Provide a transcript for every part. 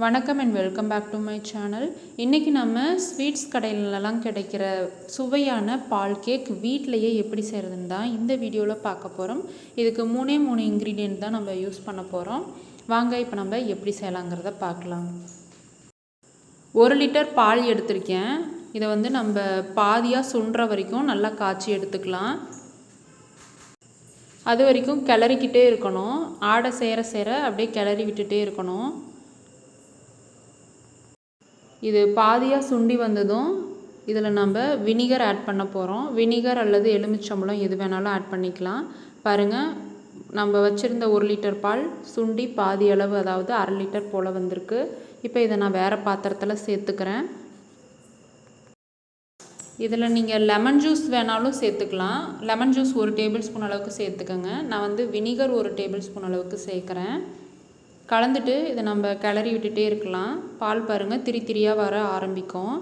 வணக்கம் and welcome back to my channel இன்றைக்கி நம்ம ஸ்வீட்ஸ் கடையிலலாம் கிடைக்கிற சுவையான பால் கேக் வீட்டிலையே எப்படி செய்கிறதுன்னு தான் இந்த வீடியோவில் பார்க்க போகிறோம் இதுக்கு மூணே மூணு இன்க்ரீடியன்ட் தான் நம்ம யூஸ் பண்ண போகிறோம் வாங்க இப்போ நம்ம எப்படி செய்யலாங்கிறத பார்க்கலாம். ஒரு லிட்டர் பால் எடுத்திருக்கேன். இதை வந்து நம்ம பாதியாக சுன்ற வரைக்கும் நல்லா காய்ச்சி எடுத்துக்கலாம். அது வரைக்கும் கிளறிக்கிட்டே இருக்கணும். ஆடை சேர சேர அப்படியே கிளறி விட்டுட்டே இருக்கணும். இது பாதியாக சுண்டி வந்ததும் இதில் நம்ம வினிகர் ஆட் பண்ண போகிறோம் வினிகர் அல்லது எலுமிச்சம்பழம் எது வேணாலும் ஆட் பண்ணிக்கலாம். பாருங்கள் நம்ம வச்சுருந்த ஒரு லிட்டர் பால் சுண்டி பாதி அளவு அதாவது அரை லிட்டர் போல் வந்திருக்கு. இப்போ இதை நான் வேறு பாத்திரத்தில் சேர்த்துக்கிறேன். இதில் நீங்கள் லெமன் ஜூஸ் வேணாலும் சேர்த்துக்கலாம். லெமன் ஜூஸ் ஒரு டேபிள் ஸ்பூன் அளவுக்கு சேர்த்துக்கோங்க. நான் வந்து வினிகர் ஒரு டேபிள் ஸ்பூன் அளவுக்கு சேர்க்குறேன். கலந்துட்டு இதை நம்ம கிளறி விட்டுட்டே இருக்கலாம். பால் பாருங்கள் திரி திரியாக வர ஆரம்பிக்கும்.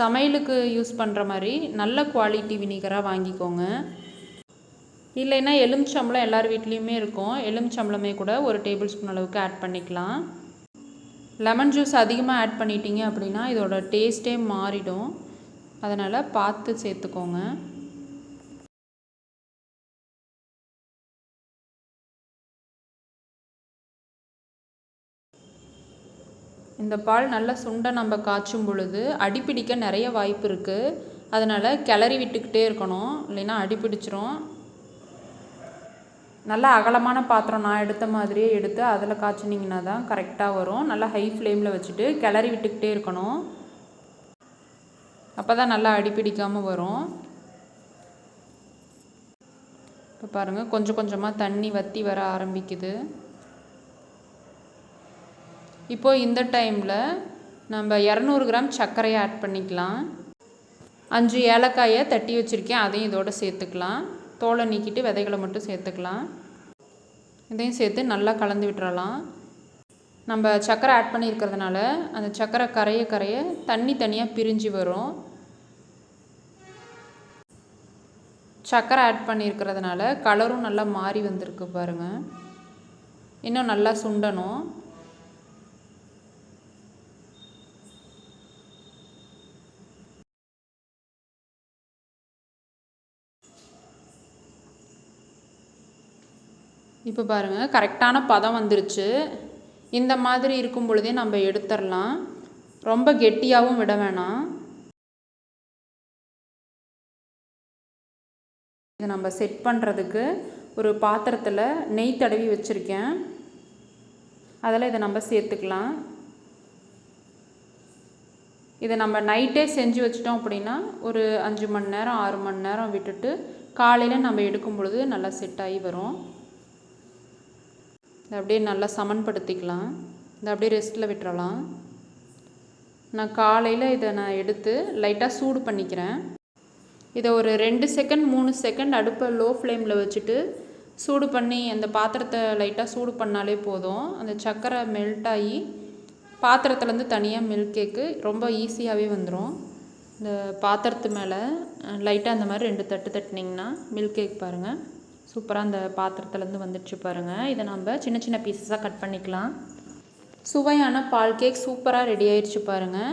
சமையலுக்கு யூஸ் பண்ணுற மாதிரி நல்ல குவாலிட்டி வினிகராக வாங்கிக்கோங்க. இல்லைன்னா எலுமிச்சம்பளம் எல்லார் வீட்லேயுமே இருக்கும். எலுமிச்சம்பளமே கூட ஒரு டேபிள் ஸ்பூன் அளவுக்கு ஆட் பண்ணிக்கலாம். லெமன் ஜூஸ் அதிகமாக ஆட் பண்ணிட்டீங்க அப்படின்னா இதோட டேஸ்ட்டே மாறிடும். அதனால் பார்த்து சேர்த்துக்கோங்க. இந்த பால் நல்லா சுண்டை நம்ம காய்ச்சும் பொழுது அடிப்பிடிக்க நிறைய வாய்ப்பு இருக்குது அதனால் கிளறி விட்டுக்கிட்டே இருக்கணும். இல்லைன்னா அடிப்பிடிச்சிரும் நல்லா அகலமான பாத்திரம் நான் எடுத்த மாதிரியே எடுத்து அதில் காய்ச்சினிங்கன்னா தான் கரெக்டாக வரும். நல்லா ஹை ஃப்ளேமில் வச்சுட்டு கிளறி விட்டுக்கிட்டே இருக்கணும். அப்போ தான் நல்லா அடிப்பிடிக்காமல் வரும். இப்போ பாருங்கள் கொஞ்சம் கொஞ்சமாக தண்ணி வற்றி வர ஆரம்பிக்குது. இப்போது இந்த டைமில் நம்ம இரநூறு கிராம் சர்க்கரையை ஆட் பண்ணிக்கலாம். அஞ்சு ஏலக்காயை தட்டி வச்சுருக்கேன். அதையும் இதோடு சேர்த்துக்கலாம். தோலை நீக்கிட்டு விதைகளை மட்டும் சேர்த்துக்கலாம். இதையும் சேர்த்து நல்லா கலந்து விட்டுறலாம். நம்ம சர்க்கரை ஆட் பண்ணியிருக்கிறதுனால அந்த சர்க்கரை கரைய கரைய தண்ணி தனியாக பிரிஞ்சு வரும். சர்க்கரை ஆட் பண்ணியிருக்கிறதுனால கலரும் நல்லா மாறி வந்திருக்கு பாருங்கள் இன்னும் நல்லா சுண்டணும். இப்போ பாருங்கள் கரெக்டான பதம் வந்துருச்சு. இந்த மாதிரி இருக்கும் பொழுதே நம்ம எடுத்துடலாம் ரொம்ப கெட்டியாகவும் விட வேணாம். இதை நம்ம செட் பண்ணுறதுக்கு ஒரு பாத்திரத்தில் நெய் தடவி வச்சுருக்கேன். அதில் இதை நம்ம சேர்த்துக்கலாம். இதை நம்ம நைட்டே செஞ்சு வச்சிட்டோம் அப்படின்னா ஒரு அஞ்சு மணி நேரம் ஆறு மணி நேரம் விட்டுட்டு காலையில் நம்ம எடுக்கும் பொழுது நல்லா செட் ஆகி வரும். இதை அப்படியே நல்லா சமன்படுத்திக்கலாம். இதை அப்படியே ரெஸ்ட்டில் விட்டுறலாம். நான் காலையில் இதை நான் எடுத்து லைட்டாக சூடு பண்ணிக்கிறேன். இதை ஒரு ரெண்டு செகண்ட் மூணு செகண்ட் அடுப்பை லோ ஃப்ளேமில் வச்சுட்டு சூடு பண்ணி அந்த பாத்திரத்தை லைட்டாக சூடு பண்ணாலே போதும். அந்த சர்க்கரை மெல்ட் ஆகி பாத்திரத்துலேருந்து தனியாக மில்க் கேக்கு ரொம்ப ஈஸியாகவே வந்துடும் இந்த பாத்திரத்து மேலே லைட்டாக அந்த மாதிரி ரெண்டு தட்டு தட்டினிங்கன்னா மில்க் கேக் பாருங்கள் சூப்பராக அந்த பாத்திரத்துலேருந்து வந்துடுச்சு பாருங்கள் இதை நம்ம சின்ன சின்ன பீசஸாக கட் பண்ணிக்கலாம். சுவையான பால் கேக் சூப்பராக ரெடி ஆயிடுச்சு பாருங்கள்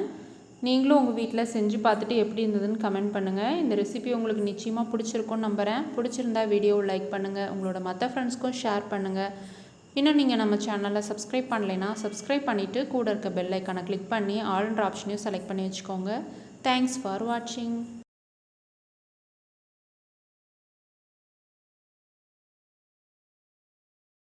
நீங்களும் உங்கள் வீட்டில் செஞ்சு பார்த்துட்டு எப்படி இருந்ததுன்னு கமெண்ட் பண்ணுங்கள் இந்த ரெசிபி உங்களுக்கு நிச்சயமாக பிடிச்சிருக்கும்னு நம்புகிறேன் பிடிச்சிருந்தா வீடியோவை லைக் பண்ணுங்கள் உங்களோட மற்ற ஃப்ரெண்ட்ஸ்க்கும் ஷேர் பண்ணுங்கள் இன்னும் நீங்கள் நம்ம சேனலை சப்ஸ்கிரைப் பண்ணலைன்னா சப்ஸ்கிரைப் பண்ணிவிட்டு கூட இருக்க பெல் ஐக்கானை கிளிக் பண்ணி ஆல்ன்ற ஆப்ஷனையும் செலக்ட் பண்ணி வச்சுக்கோங்க. தேங்க்ஸ் ஃபார் வாட்சிங்